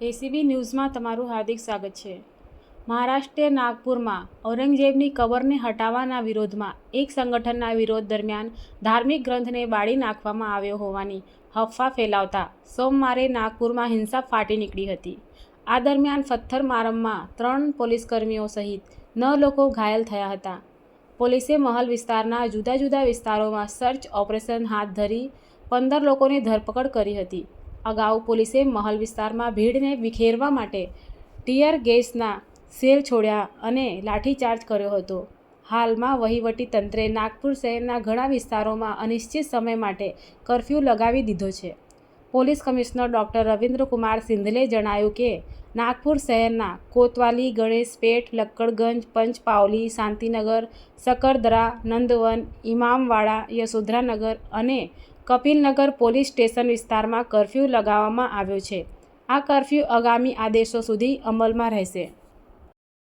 ACB ન્યૂઝમાં તમારું હાર્દિક સ્વાગત છે. મહારાષ્ટ્રે નાગપુરમાં ઔરંગઝેબની કબરને હટાવવાના વિરોધમાં એક સંગઠનના વિરોધ દરમિયાન ધાર્મિક ગ્રંથને બાળી નાખવામાં આવ્યો હોવાની હફા ફેલાવતા સોમવારે નાગપુરમાં હિંસા ફાટી નીકળી હતી. આ દરમિયાન પથ્થરમારામાં ત્રણ પોલીસકર્મીઓ સહિત નવ લોકો ઘાયલ થયા હતા. પોલીસે મહલ વિસ્તારના જુદા જુદા વિસ્તારોમાં સર્ચ ઓપરેશન હાથ ધરી પંદર લોકોની ધરપકડ કરી હતી. અગાઉ પોલીસે મહલ વિસ્તારમાં ભીડને વિખેરવા માટે ટીયર ગેસના સેલ છોડ્યા અને લાઠીચાર્જ કર્યો હતો. હાલમાં વહીવટી તંત્રે નાગપુર શહેરના ઘણા વિસ્તારોમાં અનિશ્ચિત સમય માટે કરફ્યુ લગાવી દીધો છે. Police commissioner doctor Ravindra Kumar સિંધલે જણાવ્યું કે, નાગપુર શહેરના કોતવાલી, ગણેશપેટ, લક્કડગંજ, પંચપાવલી, શાંતિનગર, સકરદરા, નંદવન ઇમામવાડા યશોધરાનગર અને કપિલનગર પોલીસ સ્ટેશન વિસ્તારમાં કરફ્યુ લગાવવામાં આવ્યો છે. આ કરફ્યુ આગામી આદેશો સુધી અમલમાં રહેશે.